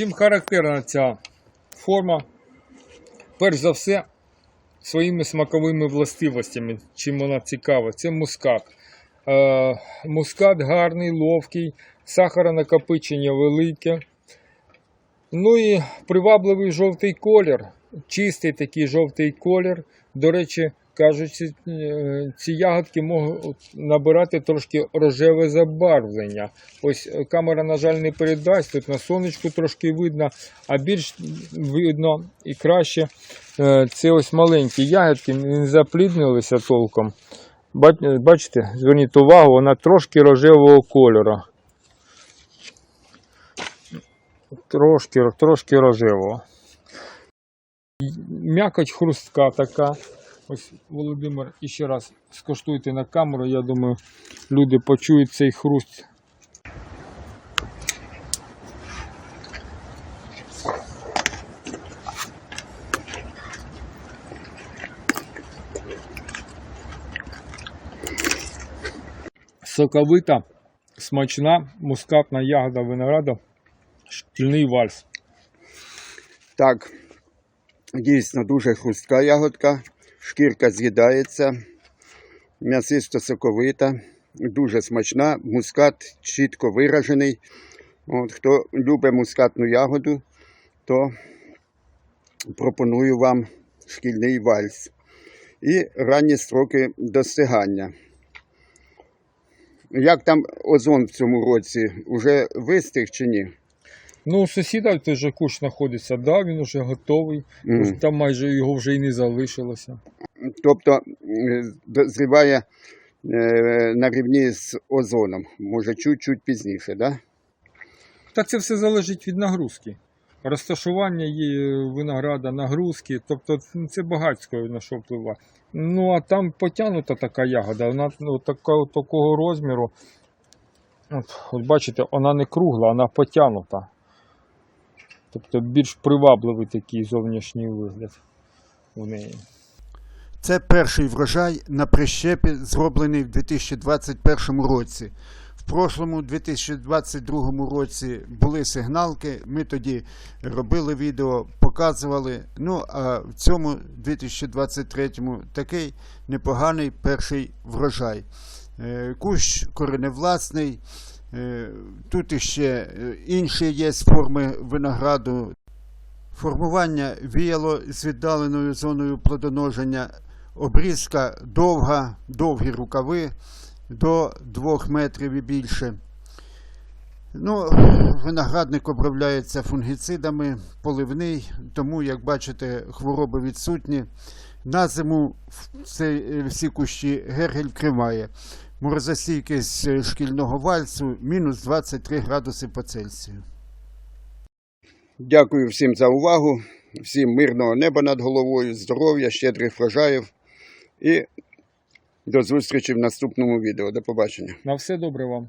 чим характерна ця форма? Перш за все, своїми смаковими властивостями, чим вона цікава, це мускат. Е, мускат гарний, ловкий, сахаронакопичення велике. Ну і привабливий жовтий колір, чистий такий жовтий колір. До речі, кажуть, ці, е, ягодки можуть набирати трошки рожеве забарвлення. Ось е, камера, на жаль, не передасть. Тут на сонечку трошки видно, а більш видно і краще е, це ось маленькі ягодки, не запліднилися толком. Бачите, зверніть увагу, вона трошки рожевого кольору. Трошки, трошки рожевого. М'якоть хрустка така. Ось Володимир іще раз скоштуйте на камеру. Я думаю, люди почують цей хруст. Соковита, смачна, мускатна ягода винограду, шкільний вальс. Так, дійсно дуже хрустка ягодка, шкірка з'їдається, м'ясисто соковита, дуже смачна, мускат чітко виражений. От, хто любить мускатну ягоду, то пропоную вам шкільний вальс. І ранні строки достигання. Як там озон в цьому році? Уже вистиг чи ні? Ну, у сусіда той же кущ знаходиться, да, він вже готовий. Мгм. Там майже його вже і не залишилося. Тобто е, дозріває е, на рівні з озоном, може чуть-чуть пізніше, да? Та це все залежить від нагрузки. Розташування є винограда, нагрузки, тобто це багатсько на що впливає. Ну а там потягнута така ягода, вона ну, така, такого розміру. От, от бачите, вона не кругла, вона потягнута. Тобто більш привабливий такий зовнішній вигляд у неї. Це перший врожай на прищепі, зроблений в 2021 році. В прошлому 2022 році були сигналки. Ми тоді робили відео, показували. Ну а в цьому 2023 такий непоганий перший врожай. Е, Кущ кореневласний. Е, Тут іще е, інші є форми винограду. Формування віяло з віддаленою зоною плодоноження, обрізка довга, довгі рукави до 2 метрів і більше. Ну, виноградник обробляється фунгіцидами, поливний, тому, як бачите, хвороби відсутні. На зиму цей- всі кущі гергель вкриває. Морозостійкість е, шкільного вальсу мінус 23 градуси по Цельсію. Дякую всім за увагу, всім мирного неба над головою, здоров'я, щедрих врожаїв і до зустрічі в наступному відео. До побачення. На все добре вам.